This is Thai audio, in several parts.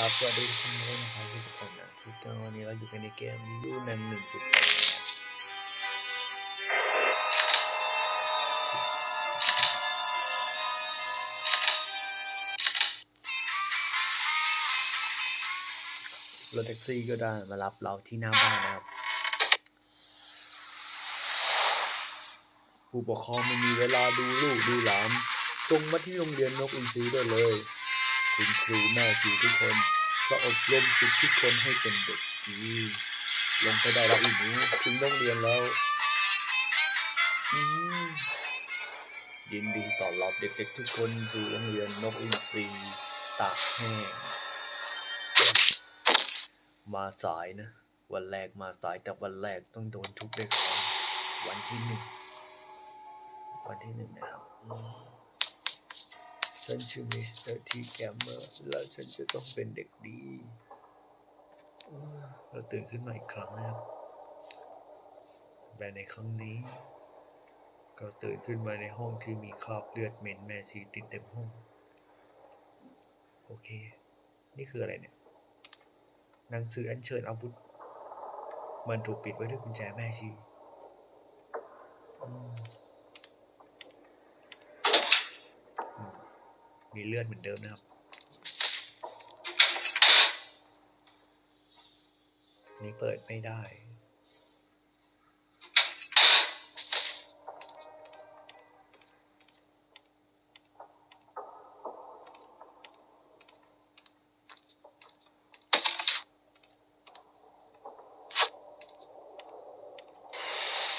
ครับสวัสดีทุกคนด้วยนะครับทุกคนนะทุกคนวันนี้เราอยู่กันในเกมยูนันหนึ่งจุดรถแท็กซี่ก็ได้มารับเราที่หน้าบ้านนะครับ ผู้ปกครองไม่มีเวลาดูลูกดูหลานส่งมาที่โรงเรียนนกอินทรีได้เลย คุณครูแม่ชีทุกคน จะอบรมสิทธิทุกคนให้เป็นเด็กดีลงไปได้แล้วอีหนูถึงโรงเรียนแล้วอืมยินดีต้อนรับเด็กๆทุกคนสู่โรงเรียนนกอินทรีตากแห้งมาสายนะ วันแรกมาสายแต่วันแรกต้องโดนทุบด้วยของวันที่หนึ่งวันที่หนึ่งนะครับ ฉันชื่อมิสเตอร์ทีแกมเมอร์และฉันจะต้องเป็นเด็กดีเอ้อเราตื่นขึ้นมาอีกครั้งนะครับแต่ในครั้งนี้ ก็ตื่นขึ้นมาในห้องที่มีคราบเลือดเหม็นแม่ชีติดเต็มห้อง โอเค นี่คืออะไรเนี่ย หนังสืออัญเชิญอาวุธ มันถูกปิดไว้ด้วยกุญแจแม่ชีอืม อืม มีเลือดเหมือนเดิมนะครับ นี่เปิดไม่ได้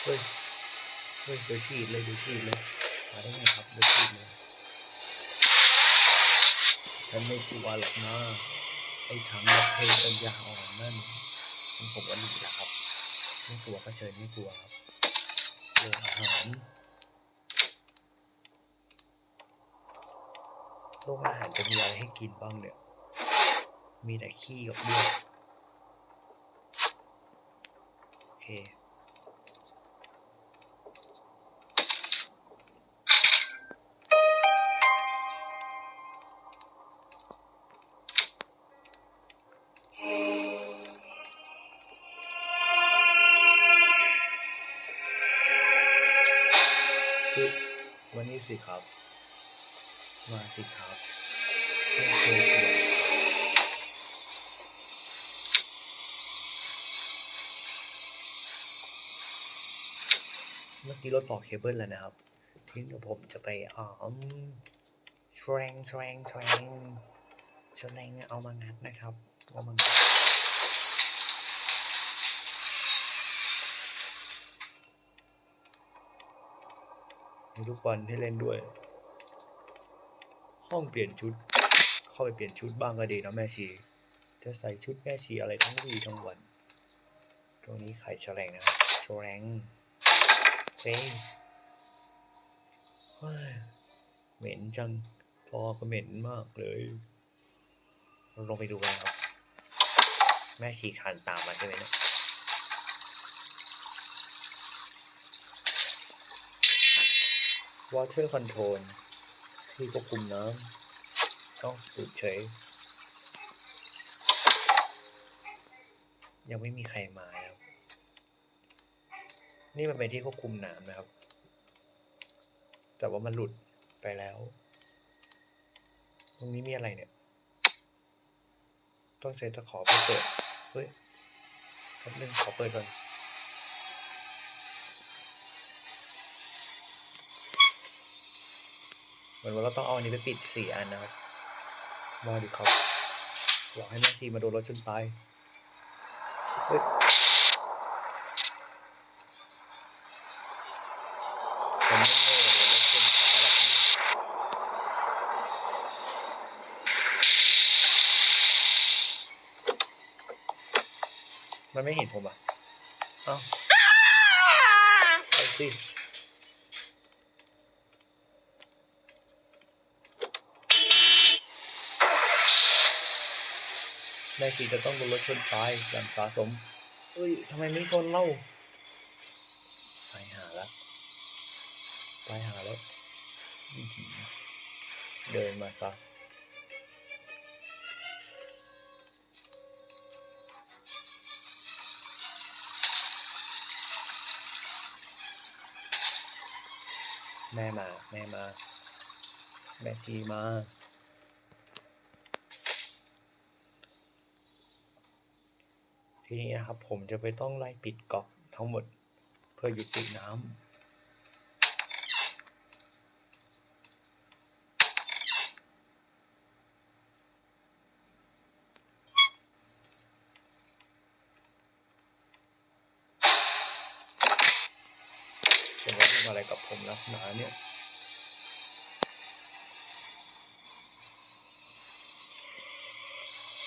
เฮ้ย เฮ้ยเดี๋ยวฉีดเลยเดี๋ยวฉีดเลย มาได้ไงครับเดี๋ยวฉีดเลย ฉันไม่กลัวหรอกนะไอ้ถังดับเพลิงปัญญาอ่อนนั่นมันผมว่าดีแหละครับ ไม่กลัวก็เชิญไม่กลัวครับโรงอาหารโรงอาหารจะมีอะไรให้กินบ้างเนี่ย มีแต่ขี้กับเลือดโอเค คือวันนี้สิครับ มาสิครับไม่เคยเปลี่ยนครับเมื่อกี้รถต่อเคเบิลแล้วนะครับ ทีนี้ผมจะไปอ๋อมแทรงแทรงแทรงแฉงเอามางัดนะครับเอามางัด มีลูกบอลให้เล่นด้วย ห้องเปลี่ยนชุด เข้าไปเปลี่ยนชุดบ้างก็ดีนะแม่ชี จะใส่ชุดแม่ชีอะไรทั้งวีทั้งวัน ตรงนี้ไข่แฉลงนะครับแฉลงเคเฮ้เหม็นจังทอก็เหม็นมากเลยเราลงไปดูกันครับ แม่ชีคานตามมาใช่ไหมเนี่ย water control ที่ควบคุมน้ำต้องอุดเฉย ยังไม่มีใครมานะครับนี่มันเป็นที่ควบคุมน้ำนะครับ แต่ว่ามันหลุดไปแล้ว ตรงนี้มีอะไรเนี่ย ต้องใช้ตะขอเพื่อเปิด เฮ้ยแป๊บนึงขอเปิดก่อน มือนว่าเราต้องเอาอันนี้ไปปิดสี่อันนะครับ มาดิครับหลอกให้แม่ชีมาโดนรถชนตายเฮ้ยฉันไม่โง่โดนรถชนตายหรอกนะมันไม่เห็นผมอะเอ้าไปสิ แม่ชีจะต้องโดนรถชนตายอย่างสาสม เอ้ยทำไมไม่ชนเล่าตายหาแล้วตายหาแล้ว เดินมาซะแม่มา แม่มา แม่ชีมา ทีนี้นะครับ ผมจะไปต้องไล่ปิดก๊อกทั้งหมดเพื่อหยุดติดน้ำจะมาทำอะไรกับผมนะหนาเนี่ย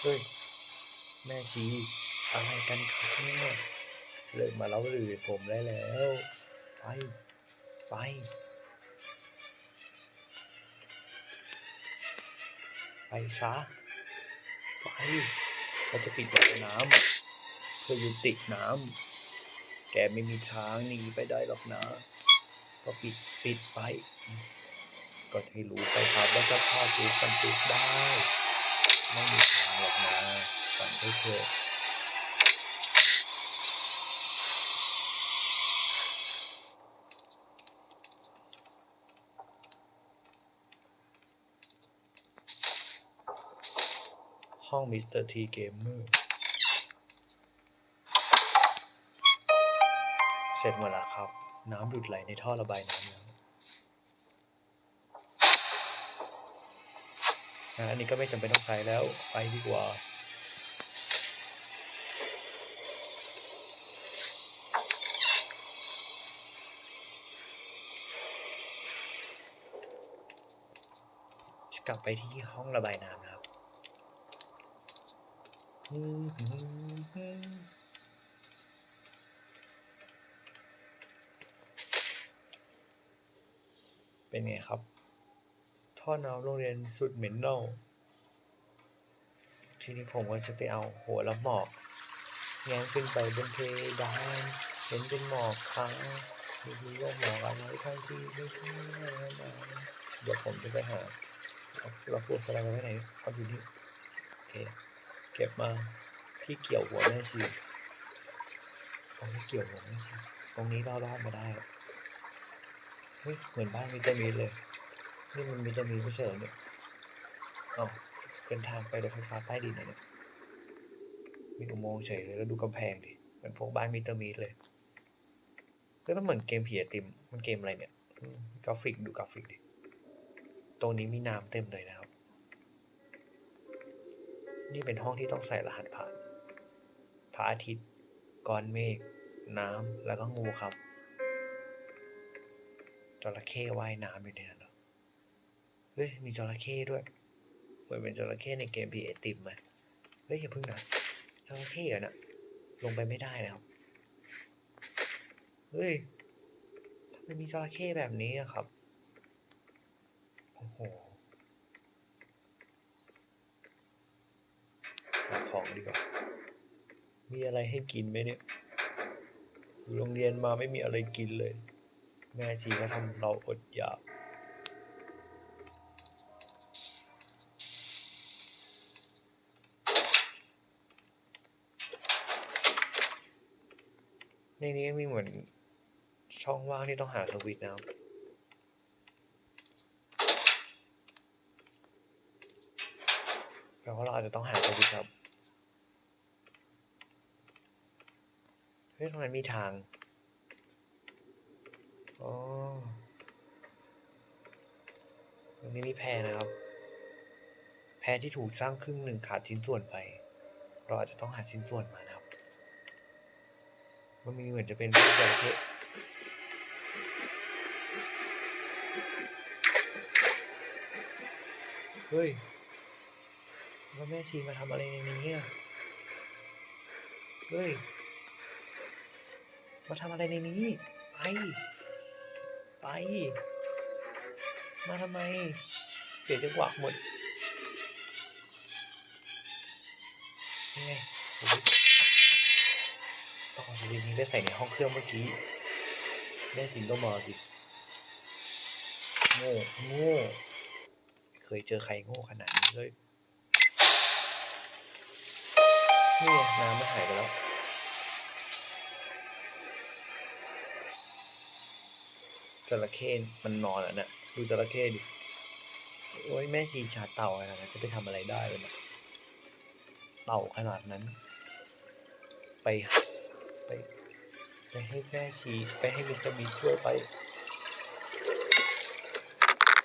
เฮ้ย แม่ชี อะไรกันครับเนี่ยเลิกมาเล่าหรือผมได้แล้ว ไป ไป ไปซะ ไปเขาจะปิดบ่อน้ำเพื่อยุติน้ำแกไม่มีทางหนีไปได้หรอกนะ ก็ปิดปิดไป ก็ให้รู้ไปครับว่าเจ้าพ่อจูบกันจูบได้ ไม่มีทางหรอกนะฝันไปเถอะ ห้องมิสเตอร์ทีเกมเมอร์เสร็จหมดแล้วครับ น้ำหยุดไหลในท่อระบายน้ำแล้วงั้นอันนี้ก็ไม่จำเป็นต้องใช้แล้วไปดีกว่า กลับไปที่ห้องระบายน้ำนะ เป็นไงครับ ท่อน้ำโรงเรียนสุดเหม็นเน่า ทีนี้ผมก็จะไปเอาหัวแล้วหมอกแง้มขึ้นไปบนเพดานเห็นเป็นหมอกค้างม่รู้ว่าหมอกอะไรทั้งที่ไม่ใช่นะเดี๋ยวผมจะไปหาเอาเราปวดสไลด์ไว้ไหนเอาอยู่นี่โอเค เก็บมาที่เกี่ยวหัวแม่ชีเอาที่เกี่ยวหัวแม่ชีตรงนี้เรารอดมาได้เฮ้ยเหมือนบ้านวิตามินเลยนี่มันวิตามินไม่ใช่เหรอเนี่ยเอาเป็นทางไปรถไฟฟ้าใต้ดินนะเนี่ยมีอุโมงค์เฉยเลยแล้วดูกำแพงดิเหมือนพวกบ้านมิเตอร์มีเลยก็มันเหมือนเกมผีไอติมมันเกมอะไรเนี่ยกราฟิกดูกราฟิกดิตรงนี้มีน้ำเต็มเลยนะครับ นี่เป็นห้องที่ต้องใส่รหัสผ่าน พระอาทิตย์ ก้อนเมฆ น้ำ แล้วก็งูครับ จระเข้ว่ายน้ำอยู่ในนั้นเหรอเฮ้ย มีจระเข้ด้วย เหมือนเป็นจระเข้ในเกมผีไอติมไหมเฮ้ย อย่าพิ่งนะจระเข้เหรอน่ะลงไปไม่ได้นะครับ เฮ้ยทำไมมีจระเข้แบบนี้อะครับ โอ้โห หาข องดีกว่า มีอะไรให้กินไหมเนี่ยอยู่โรงเรียนมาไม่มีอะไรกินเลย แม่ชีก็ทำเราอดอยากในนี้มีเหมือนช่องว่างที่ต้องหาสวิตช์นะครับแปลว่าเราอาจจะต้องหาสวิตช์ครับ ฮ้ยตรงนั้นมีทาง อ๋อ ตรงนี้มีแพนะครับ แพที่ถูกสร้างครึ่งหนึ่งขาดชิ้นส่วนไป เราอาจจะต้องหาชิ้นส่วนมานะครับ มันมีเหมือนจะเป็นรูปจระเข้เฮ้ยแล้วแม่ชีมาทำอะไรในนี้อะ เฮ้ย มาทำอะไรในนี้ ไป ไป มาทำไม เสียจังหวะหมดนี่ไงสวิตช์ต้องเอาสวิตนี้ไปใส่ในห้องเครื่องเมื่อกี้แน่จริงก็มาสิ โง่ โง่ เคยเจอใครโง่ขนาดนี้เลย นี่น้ำมันหายไปแล้ว จระเข้มันนอนอะเนี่ยดูจระเข้ดิ โอ้ยแม่ชีชาเต่าขนาดนั้นจะไปทำอะไรได้เลยนะเต่าขนาดนั้น ไปไปไปให้แม่ชีไปให้วิตามินช่วยไป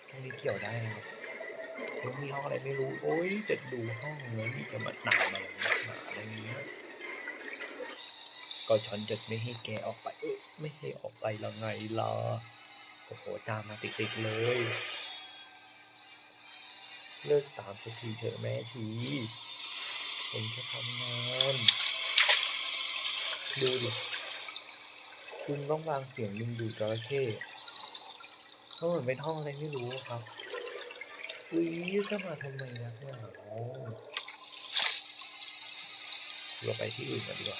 ห้องนี้เกี่ยวได้นะครับมันมีห้องอะไรไม่รู้ โอ้ยจะดูห้องเลยนี่จะมาตามอะไรนักหนาอะไรเงี้ยก็ฉันจะไม่ให้แกออกไป เอ้ยไม่ให้ออกไปล้วไงล่ะ โอ้โห ตามมาติดๆเลย เลิกตามสักทีเถอะแม่ชีผมจะทำงาน ดูดิ คุณต้องวางเสียงดึงดูดจระเข้เพราะเหมือนเป็นห้องอะไรไม่รู้ครับ อุ้ยจะมาทำไมนะเนี่ยเราไปที่อื่นกันดีกว่า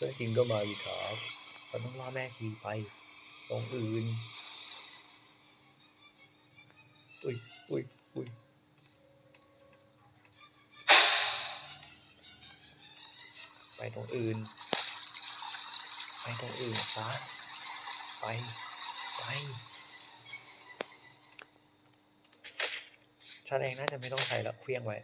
เพื่อนจริงก็มาอีกครับเราต้องล่อแม่ชีไปตรงอื่น อุ้ยอุ้ยอุ้ยไปตรงอื่น ไปตรงอื่นซะ ไป ไป ฉันเองน่าจะไม่ต้องใช้ล้วเคลี้ยงไว้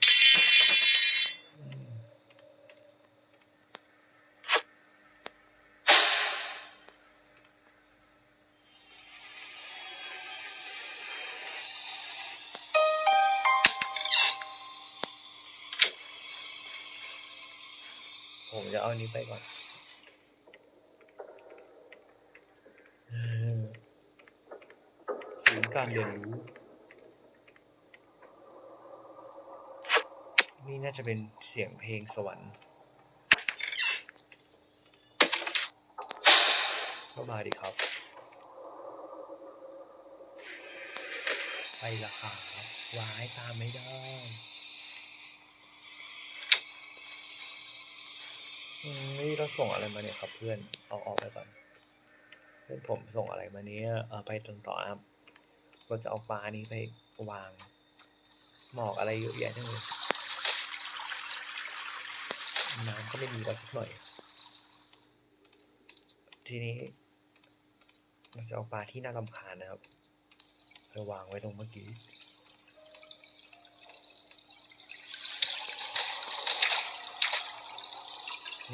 ผมจะเอาอันนี้ไปก่อนศูนย์การเรียนรู้ นี่น่าจะเป็นเสียงเพลงสวรรค์ก็มาดิครับ ไปละครับวายตามไม่ได้ อืม นี่เราส่งอะไรมาเนี่ยครับเพื่อน เอาออกไปก่อน เพื่อนผมส่งอะไรมาเนี่ยเออไปต่อต่อครับเราจะเอาปลานี้ไปวาง หมอกอะไรเยอะแยะจังเลยน้ำก็ไม่มีเราสักหน่อย ทีนี้เราจะเอาปลาที่น่ารำคาญนะครับ ไปวางไว้ตรงเมื่อกี้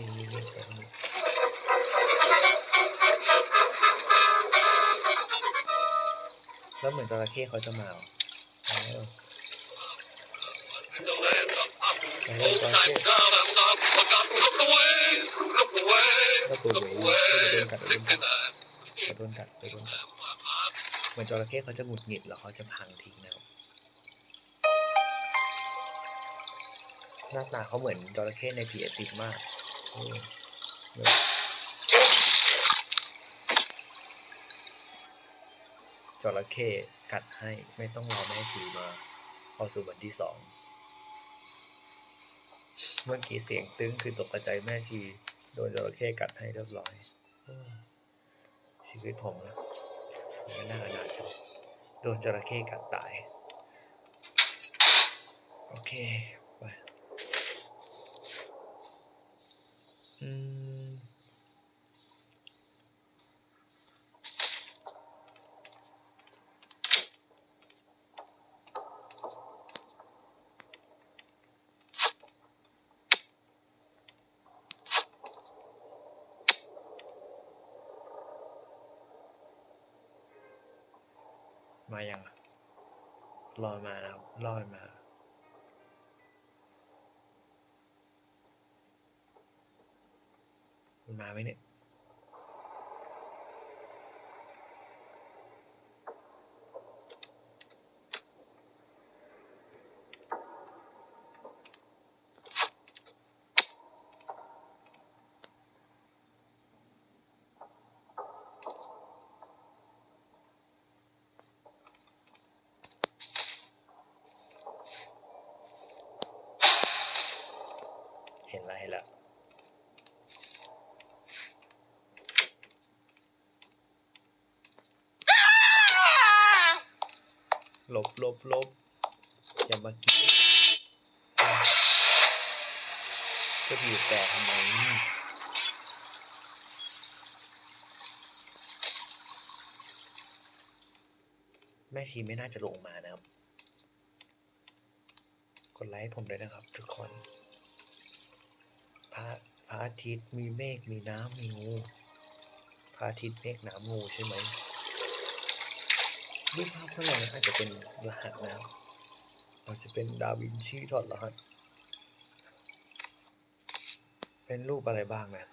นี่นี่นี่ไปตรงนี้แล้วเหมือนจระเข้เขาจะมาเหรอเออไปเลยจระเข้ก็ตัวเวย์ก็จะโดนกัดโดนกัดโดนกัดโดนกัดเหมือนจระเข้เขาจะหงุดหงิดแล้วเขาจะพังทิ้งนะครับหน้าตาเขาเหมือนจระเข้ในพีเอติกมากเออเนี่ย จระเข้กัดให้ไม่ต้องรอแม่ชีมาเข้าสู่วันที่สองเมื่อกี้เสียงตึ้งคือตกกระใจแม่ชีโดนจระเข้กัดให้เรียบร้อย ชีวิตผมนะผมก็น่าอนาจังโดนจระเข้กัดตาย โอเค มายังลอยมานะครับลอยมา มันมาไหมเนี่ย บลบลบอย่ามากินจะอยู่แต่ทำไมแม่ชีไม่น่าจะลงมานะครับ กดไลค์ผมด้วยนะครับ ทุกคน พระพระอาทิตย์มีเมฆมีน้ำมีงู พระอาทิตย์เมฆน้ำงูใช่ไหม รูปภาพข้างในอาจจะเป็นรหัสนะครับอาจจะเป็นดาวินชีถอดรหัส เป็นรูปอะไรบ้างนะ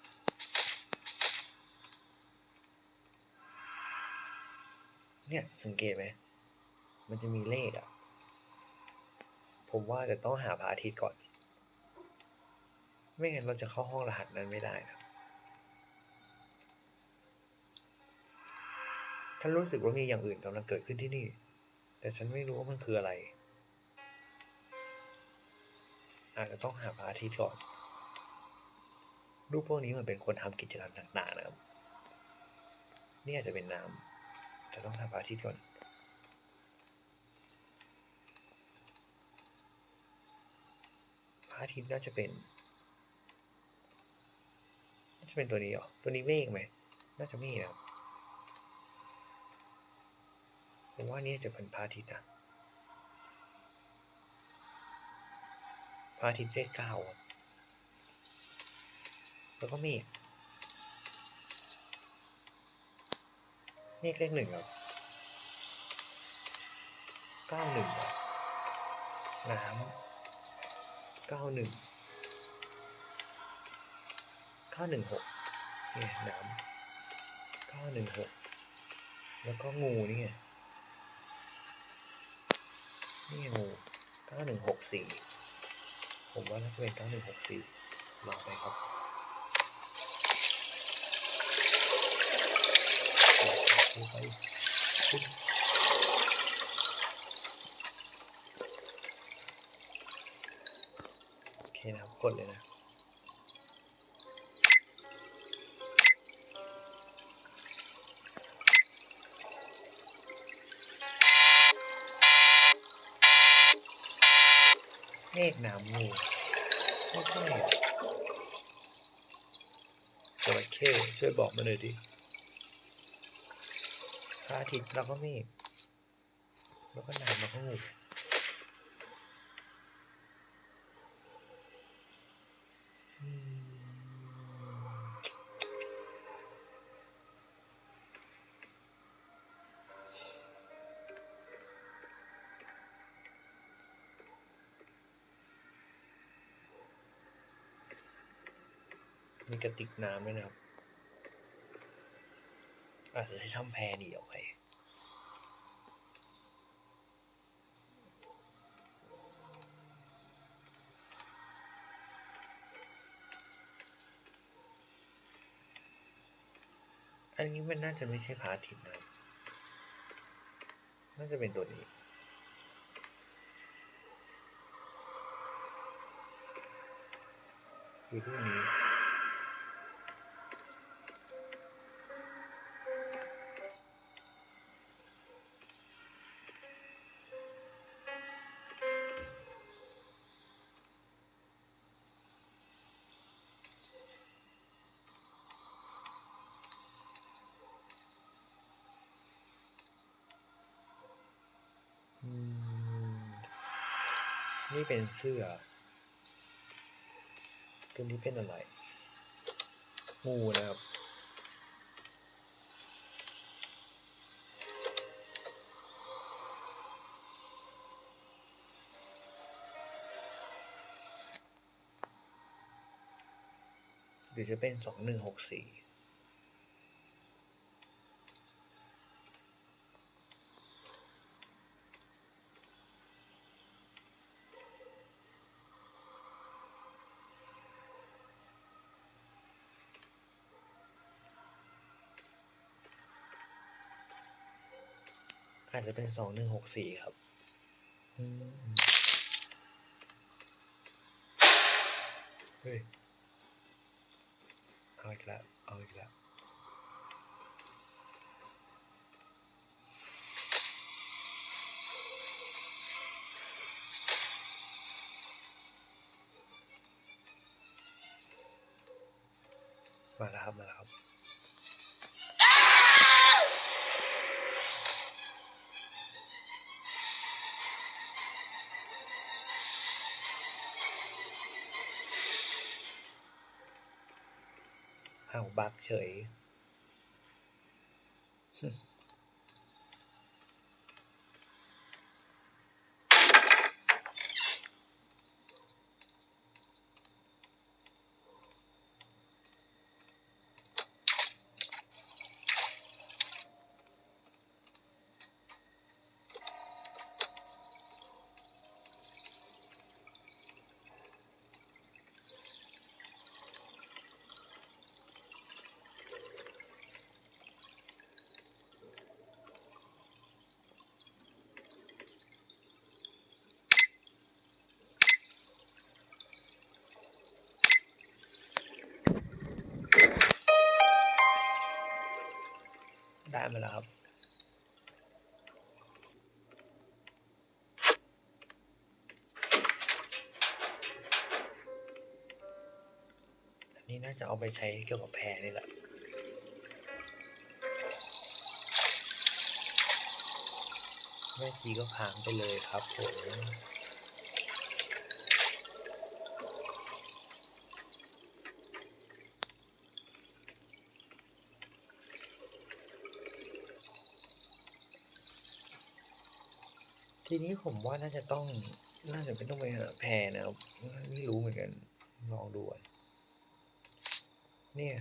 เนี่ยสังเกตไหม มันจะมีเลขอะ ผมว่าจะต้องหาพระอาทิตย์ก่อน ไม่งั้นเราจะเข้าห้องรหัสนั้นไม่ได้นะ ฉันรู้สึกว่ามีอย่างอื่นกำลังเกิดขึ้นที่นี่ แต่ฉันไม่รู้ว่ามันคืออะไร อาจจะต้องหาพระอาทิตย์ก่อน รูปพวกนี้มันเป็นคนทำกิจกรรมต่างๆนะครับ นี่อาจจะเป็นน้ำจะต้องหาพระอาทิตย์ก่อนพระอาทิตย์น่าจะเป็นน่าจะเป็นตัวนี้เหรอ ตัวนี้เมฆไหม น่าจะเมฆนะครับ ผมว่านี่จะเป็นพระอาทิตย์นะพระอาทิตย์เลขเก้าแล้วก็เมฆเมฆเลขหนึ่งครับเก้าหนึ่งครับน้ำเก้าหนึ่งเก้าหนึ่งหกเนี่ยน้ำเก้าหนึ่งหกแล้วก็งูนี่ไง นี่ไงงูเก้าหนึ่งหกสี่ผมว่าน่าจะเป็นเก้าหนึ่งหกสี่ลองไปครับไปปุ๊บโอเคนะครับกดเลยนะ เมฆหนามงูไม่ใช่จระเข้ช่วยบอกมาหน่อยดิพระอาทิตย์แล้วก็เมฆแล้วก็หนามแล้วก็งู ติกน้ำด้วยนะครับ อาจจะใช้ทำแพรหนีออกไปอันนี้มันน่าจะไม่ใช่พาทิตนะครับน่าจะเป็นตัวนี้คือตัวนี้ นี่เป็นเสื้อ ตัวนี้เป็นอะไร งูนะครับ หรือจะเป็นสองหนึ่งหกสี่ อาจจะเป็นสองหนึ่งหกสี่ครับเฮ้ยเอาอีกแล้วเอาอีกแล้วมาแล้วครับ มาแล้วครับ อ้าวบักเฉย ได้มาแล้วครับนนี้น่าจะเอาไปใช้เกี่ยวกับแพรนี่แหละ แม่ชีก็ค้างไปเลยครับผม ทีนี้ผมว่าน่าจะต้องน่าจะไม่ต้องไปหาแพรนะครับไม่รู้เหมือนกันลองดูก่อนเนี่ย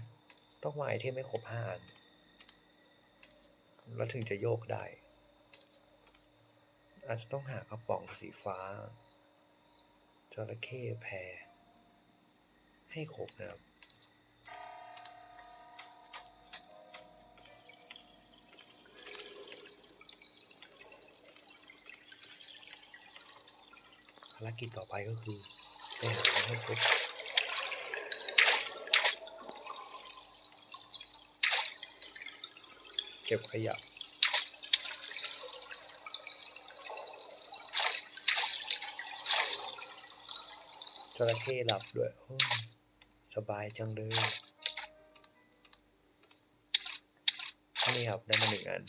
ต้องวางไอเทมให้ครบห้าอันแล้วถึงจะโยกได้ อาจจะต้องหากระป๋องสีฟ้าจระเข้แพรให้ครบนะครับารกิจต่อไปก็คือไปหาให้ครบเก็บขยะจระเข้หลับด้วย โอ้ยสบายจังเลย นี่ครับได้มาหนึ่งอัน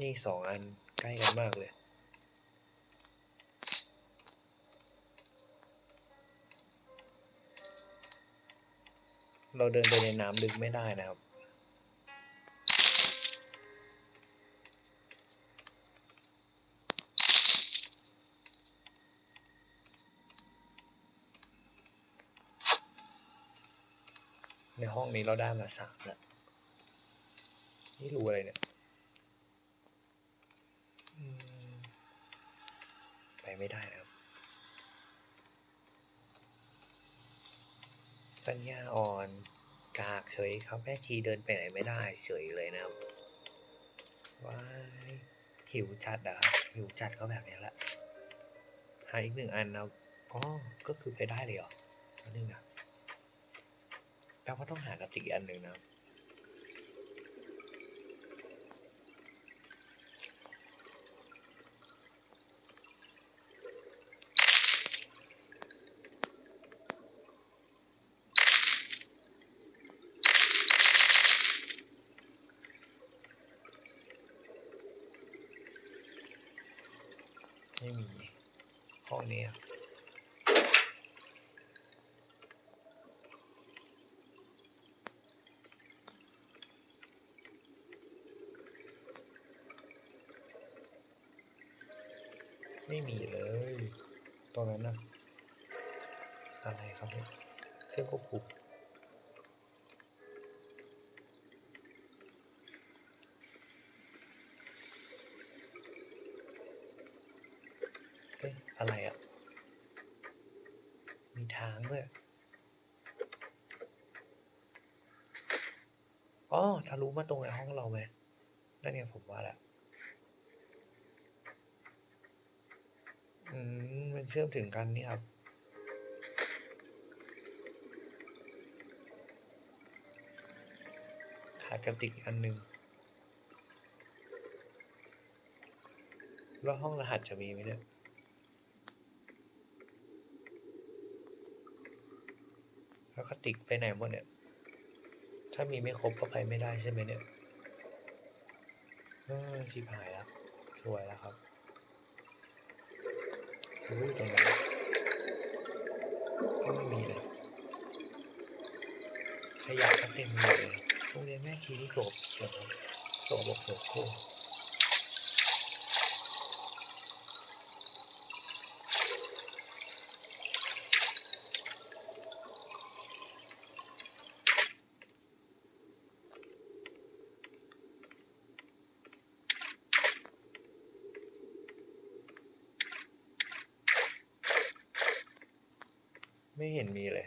นี่สองอันใกล้กันมากเลยเราเดินไปในน้ำลึกไม่ได้นะครับ ในห้องนี้เราได้มาสามแล้ว นี่รูอะไรเนี่ย อืม ไม่ได้นะครับปัญญาอ่อนกากเฉยครับแม่ชีเดินไปไหนไม่ได้เฉยเลยนะครับว้ายหิวจัดอะครับหิวจัดก็แบบนี้แหละหาอีกหนึ่งอันนะครับอ๋อก็คือไปได้เลยเหรออันนึงนะแปลว่าต้องหากระติกอีกอันหนึ่งนะครับ ไม่มี ห้องนี้ครับไม่มีเลย ตรงนั้นนะอะไรครับเนี่ยเครื่องควบคุม ฮ้ย อะไรอะ มีทางด้วย อ๋อทะลุมาตรงไอ้ห้องเราไหมนั่นเนี่ยผมว่าแหละอืม มันเชื่อมถึงกันนี่ครับ ขาดกระติกอันหนึ่งแล้วห้องรหัสจะมีไหมเนี่ย แล้ว กระติกไปไหนหมดเนี่ย ถ้ามีไม่ครบก็ไปไม่ได้ใช่ไหมเนี่ยเออชิบหายแล้วสวยแล้วครับรู้ตรงไหนก็ไม่มีนะขยะก็เต็มเลยโรงเรียนแม่ชีนี่โสบเดี๋ยวโสบอกโสบโคกไม่เห็นมีเลย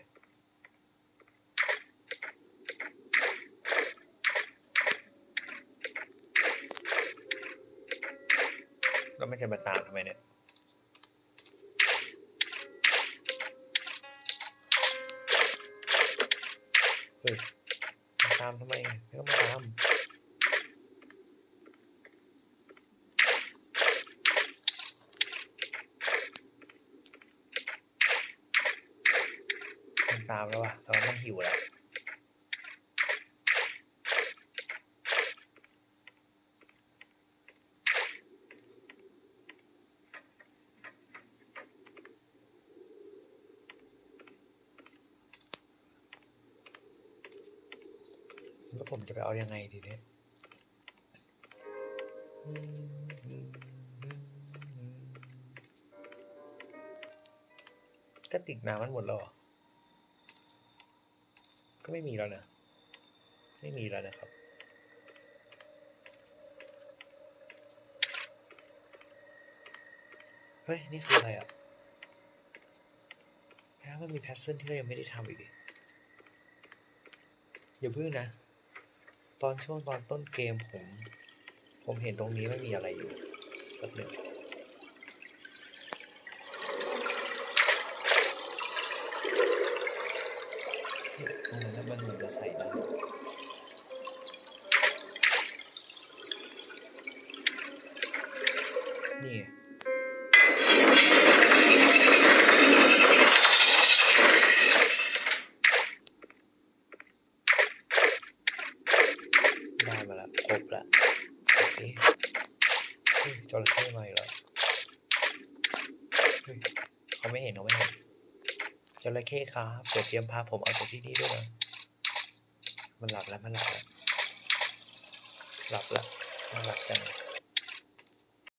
แล้วมัน จะมาตามทำไมเนี่ย เฮ้ย มาตามทำไมไม่ต้องมาตามมันตามแล้วว่ะต่ว่ามันหิวแล้ว แล้วผมจะไป เอายังไงดีเนี่ยกระติกน้ำมันหมดแล้ว ก็ไม่มีแล้วนะ ไม่มีแล้วนะครับ เฮ้ย นี่คืออะไรอะแล้วมันมีแพทเทิร์นที่เรายังไม่ได้ทำอีกดิอย่าเพิ่งนะ ตอนช่วงตอนต้นเกมผม ผมเห็นตรงนี้ไม่มีอะไรอยู่แป๊บหนึ่งเนี่ยตรงนั้นมันเหมือนจะใส่ได้นี่ไงได้มาแล้วครบแล้วโอเคเฮ้ยจระเข้มาอีกแล้วเฮ้ยเขาไม่เห็นเขาไม่เห็นจ ระเข้ครับเดี๋ยวเตรียมพาผมออกจากที่นี่ด้วยนะมันหลับแล้วมันหลับแล้วหลับแล้วมันหลับจัง